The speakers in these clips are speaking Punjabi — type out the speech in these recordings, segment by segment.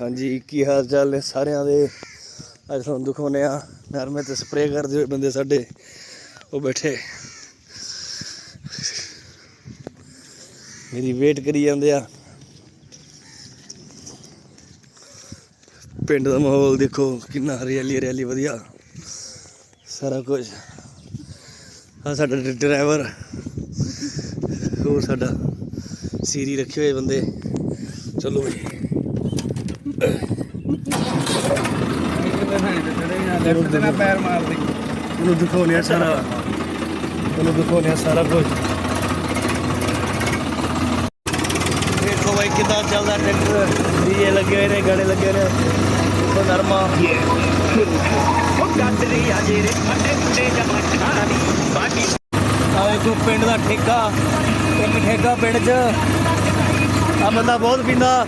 ਹਾਂਜੀ, ਕੀ ਹਾਲ ਚਾਲ ਨੇ ਸਾਰਿਆਂ ਦੇ? ਅੱਜ ਤੁਹਾਨੂੰ ਦਿਖਾਉਂਦੇ ਆ ਨਰਮੇ ਤੇ ਸਪਰੇਅ ਕਰਦੇ ਹੋਏ ਬੰਦੇ ਸਾਡੇ, ਉਹ ਬੈਠੇ। ਮੇਰੀ ਵੇਟ ਕਰੀ ਜਾਂਦੇ ਆ। ਪਿੰਡ ਦਾ ਮਾਹੌਲ ਦੇਖੋ, ਕਿੰਨਾ ਹਰਿਆਲੀ ਹਰਿਆਲੀ ਵਧੀਆ। ਸਾਰਾ ਕੁਝ। ਆ ਸਾਡਾ ਡਰਾਈਵਰ। ਹੋਰ ਸਾਡਾ ਸੀਰੀ ਰੱਖੇ ਹੋਏ ਬੰਦੇ। ਚਲੋ ਬਈ। ਲੈਫਟ ਤੇ ਪੈਰ ਮਾਰ ਉਹਨੂੰ ਦਿਖਾਉਂਦੇ ਆ ਸਾਰਾ। ਉਹਨੂੰ ਦਿਖਾਉਂਦੇ ਆ ਸਾਰਾ ਕੁਝ। ਦੇਖੋ ਬਾਈ ਕਿੱਦਾਂ ਚੱਲਦਾ ਟਰੈਕਟਰ। ਡੀਜੇ ਲੱਗੇ ਹੋਏ ਨੇ, ਗਾਣੇ ਲੱਗੇ ਹੋਏ ਨੇ। ਦੇਖੋ ਨਰਮਾ। ਉਹ ਗੱਡ ਆ ਜਿਹੜੇ ਵੱਡੇ ਮੁੰਡੇ ਜਮਾਨਾ ਦੀ ਬਾਕੀ ਆ ਦੇਖੋ ਪਿੰਡ ਦਾ ਠੇਕਾ। ਇੱਕ ਠੇਕਾ ਪਿੰਡ 'ਚ। ਆ ਬੰਦਾ ਬਹੁਤ ਪੀਂਦਾ।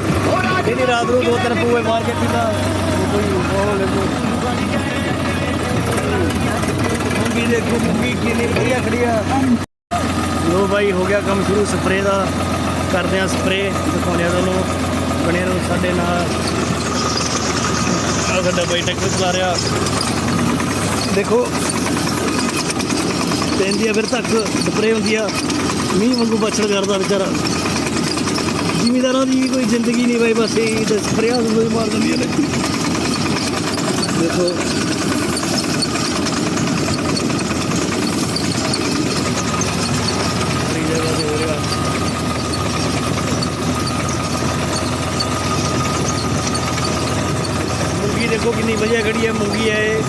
ਇਹਦੀ ਰਾਤ ਨੂੰ ਦੋ ਤਿੰਨ ਪੂਏ ਮਾਰ ਕੇ ਪੀਂਦਾ। ਕੋਈ ਉਹ ਦੇਖੋ ਮੁੰਗੀ ਦੇਖੋ, ਮੁੰਗੀ ਕਿੰਨੀ ਵਧੀਆ ਖੜੀ ਆ। ਲੋ ਬਾਈ, ਹੋ ਗਿਆ ਕੰਮ ਸ਼ੁਰੂ ਸਪਰੇ ਦਾ। ਕਰਦੇ ਆ ਸਪਰੇ ਦਿਖਾਉਂਦੇ ਆ ਤੁਹਾਨੂੰ। ਬਣੇ ਨੂੰ ਸਾਡੇ ਨਾਲ। ਆ ਸਾਡਾ ਬਾਈ ਟਰੈਕਟਰ ਚਲਾ ਰਿਹਾ। ਦੇਖੋ ਪੈਂਦੀ ਆ ਫਿਰ ਤੱਕ ਸਪਰੇ ਹੁੰਦੀ ਆ। ਮੀਂਹ ਵਾਂਗੂ ਬਛੜ ਕਰਦਾ ਵਿਚਾਰਾ। ਜ਼ਿਮੀਦਾਰਾਂ ਦੀ ਕੋਈ ਜ਼ਿੰਦਗੀ ਨਹੀਂ ਬਾਈ, ਬਸ ਇਹ ਤੇ ਸਪਰੇਆਂ ਨੂੰ ਮਾਰ ਦਿੰਦੀਆਂ ਨੇ ਦੇਖੋ। ਜਗ੍ਹਾ ਮੂੰਗੀ ਦੇਖੋ ਕਿੰਨੀ ਵਧੀਆ ਖੜੀ ਹੈ, ਮੂੰਗੀ ਹੈ ਇਹ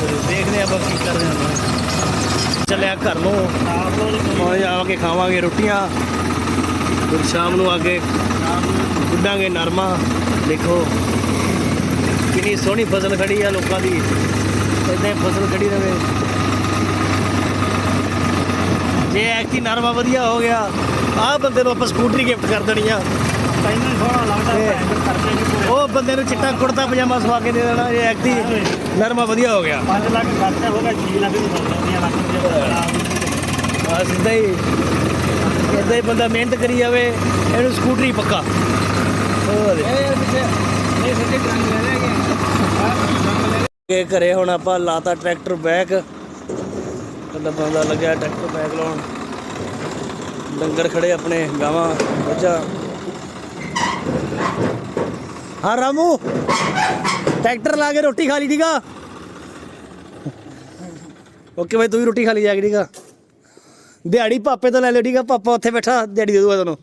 ਚਲੋ ਦੇਖਦੇ ਆਪਾਂ ਕੀ ਕਰਦੇ ਹਾਂ ਚੱਲਿਆ ਘਰ ਨੂੰ। ਮੌਜ ਆ ਕੇ ਖਾਵਾਂਗੇ ਰੋਟੀਆਂ। ਫਿਰ ਸ਼ਾਮ ਨੂੰ ਆ ਕੇ ਗੁੱਡਾਂਗੇ ਨਰਮਾ। ਦੇਖੋ ਕਿੰਨੀ ਸੋਹਣੀ ਫਸਲ ਖੜੀ ਆ ਲੋਕਾਂ ਦੀ। ਹੀ ਫਸਲ ਖੜੀ ਰਵੇ। ਜੇ ਐਕਟੀ ਨਰਮਾ ਵਧੀਆ ਹੋ ਗਿਆ ਆਹ ਬੰਦੇ ਨੂੰ ਆਪਾਂ ਸਕੂਟਰੀ ਗਿਫਟ ਕਰ ਦੇਣੀ ਆ। ਤੈਨੂੰ ਸੋਹਣਾ ਲੱਗਦਾ ਕਰਦੇ ਉਹ ਬੰਦੇ ਨੂੰ ਚਿੱਟਾ ਕੁੜਤਾ ਪਜਾਮਾ ਸਵਾ ਕੇ ਦੇ ਦੇਣਾ ਇਹ ਐਕਟੀ ਨਰਮਾ ਵਧੀਆ ਹੋ ਗਿਆ। 5 ਲੱਖ ਖਰਚਾ ਹੋ ਗਿਆ 6 ਲੱਖ ਦੀ ਸੌਦਾ ਲੱਖ ਰੁਪਏ ਆ ਸਿੱਧਾ ਹੀ ਇਦਾਂ ਹੀ ਬੰਦਾ ਮਿਹਨਤ ਕਰੀ ਜਾਵੇ ਇਹਨੂੰ ਸਕੂਟਰੀ ਪੱਕਾ। ਹੋਰ। ਇਹ ਪਿੱਛੇ ਇਹ ਸੱਚੇ ਟਰੰਗ ਲੈ ਲੈ ਗਏ ਇਹ ਘਰੇ ਹੁਣ ਆਪਾਂ ਲਾਤਾ ਟਰੈਕਟਰ ਬੈਕ। ਬੰਦਾ ਬੰਦਾ ਲੱਗਿਆ ਟਰੈਕਟਰ ਬੈਕ ਲਾਉਣ। ਡੰਗਰ ਖੜੇ ਆਪਣੇ ਗਾਵਾਂ ਬੱਚਾ। ਹਾਂ, ਰਾਮੂ। ਟਰੈਕਟਰ ਲਾ ਕੇ ਰੋਟੀ ਖਾ ਲਈ, ਠੀਕ ਆ? ਓਕੇ ਭਾਈ ਤੂੰ ਵੀ ਰੋਟੀ ਖਾ ਲਈ ਜਾ ਕੇ, ਠੀਕ ਆ? ਦਿਹਾੜੀ ਪਾਪੇ ਤੋਂ ਲੈ ਲਿਓ, ਠੀਕ ਆ? ਪਾਪਾ ਉੱਥੇ ਬੈਠਾ, ਦਿਹਾੜੀ ਦੇ ਦੂਗਾ ਤੁਹਾਨੂੰ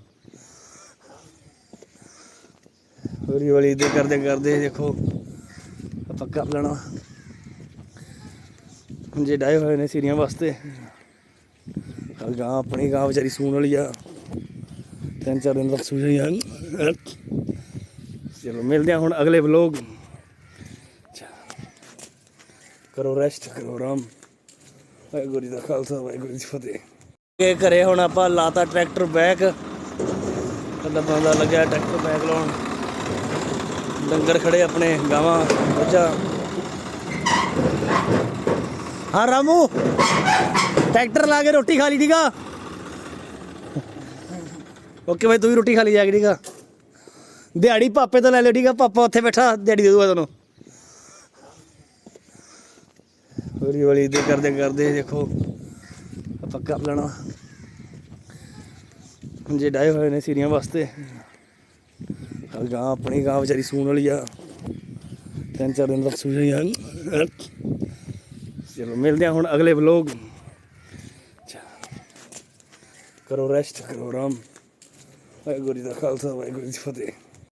ਹੌਲੀ ਹੌਲੀ ਦੇ ਕਰਦੇ ਕਰਦੇ, ਦੇਖੋ। ਆਪਾਂ ਕਰ ਲੈਣਾ। ਜੇ ਡਾਏ ਹੋਏ ਨੇ ਸਿਰੀਆਂ ਵਾਸਤੇ। ਗਾਂ ਆਪਣੀ ਗਾਂ ਵਿਚਾਰੀ ਸੂਣ ਵਾਲੀ ਆ। ਤਿੰਨ ਚਾਰ ਦਿਨ ਤੱਕ ਸੂ ਆ। ਚਲੋ, ਮਿਲਦੇ ਆ ਹੁਣ ਅਗਲੇ ਵਲੋਗ ਕਰੋ ਰੈਸਟ ਕਰੋ ਆਰਾਮ। ਵਾਹਿਗੁਰੂ ਜੀ ਦਾ ਖਾਲਸਾ, ਵਾਹਿਗੁਰੂ ਜੀ ਦੀ ਫਤਿਹ। ਇਹ ਘਰੇ ਹੁਣ ਆਪਾਂ ਲਾਤਾ ਟਰੈਕਟਰ ਬੈਕ ਬੰਦਾ ਬੰਦਾ ਲੱਗਿਆ ਟਰੈਕਟਰ ਬੈਕ ਲਾਉਣ। ਡੰਗਰ ਖੜੇ ਆਪਣੇ ਗਾਵਾਂ, ਬੱਚਾ। ਹਾਂ, ਰਾਮੂ! ਟਰੈਕਟਰ ਲਾ ਕੇ ਰੋਟੀ ਖਾ ਲਈ, ਠੀਕ ਓਕੇ ਭਾਈ ਤੂੰ ਵੀ ਰੋਟੀ ਖਾ ਲਈ ਜਾ ਕੇ ਠੀਕ ਦਿਹਾੜੀ ਪਾਪੇ ਤੋਂ ਲੈ ਲਿਓ, ਠੀਕ ਆ? ਪਾਪਾ ਉੱਥੇ ਬੈਠਾ, ਦਿਹਾੜੀ ਦੇ ਦੂਗਾ ਤੁਹਾਨੂੰ। ਹੌਲੀ ਹੌਲੀ ਦੇ ਕਰਦੇ ਕਰਦੇ ਦੇਖੋ, ਆਪਾਂ ਕਰ ਲੈਣਾ। ਜੇ ਡਾਏ ਹੋਏ ਨੇ ਸੀਰੀਆਂ ਵਾਸਤੇ ਗਾਂ ਆਪਣੀ ਗਾਂ ਵਿਚਾਰੀ ਸੂਣ ਵਾਲੀ ਆ। ਤਿੰਨ ਚਾਰ ਦਿਨ ਤੱਕ ਸੂ ਜਾਈ ਚਲੋ, ਮਿਲਦੇ ਆ ਹੁਣ ਅਗਲੇ ਵਲੋਗ। ਕਰੋ ਰੈਸਟ ਕਰੋ ਆਰਾਮ। ਵਾਹਿਗੁਰੂ ਜੀ ਦਾ ਖਾਲਸਾ, ਵਾਹਿਗੁਰੂ ਜੀ ਫਤਿਹ।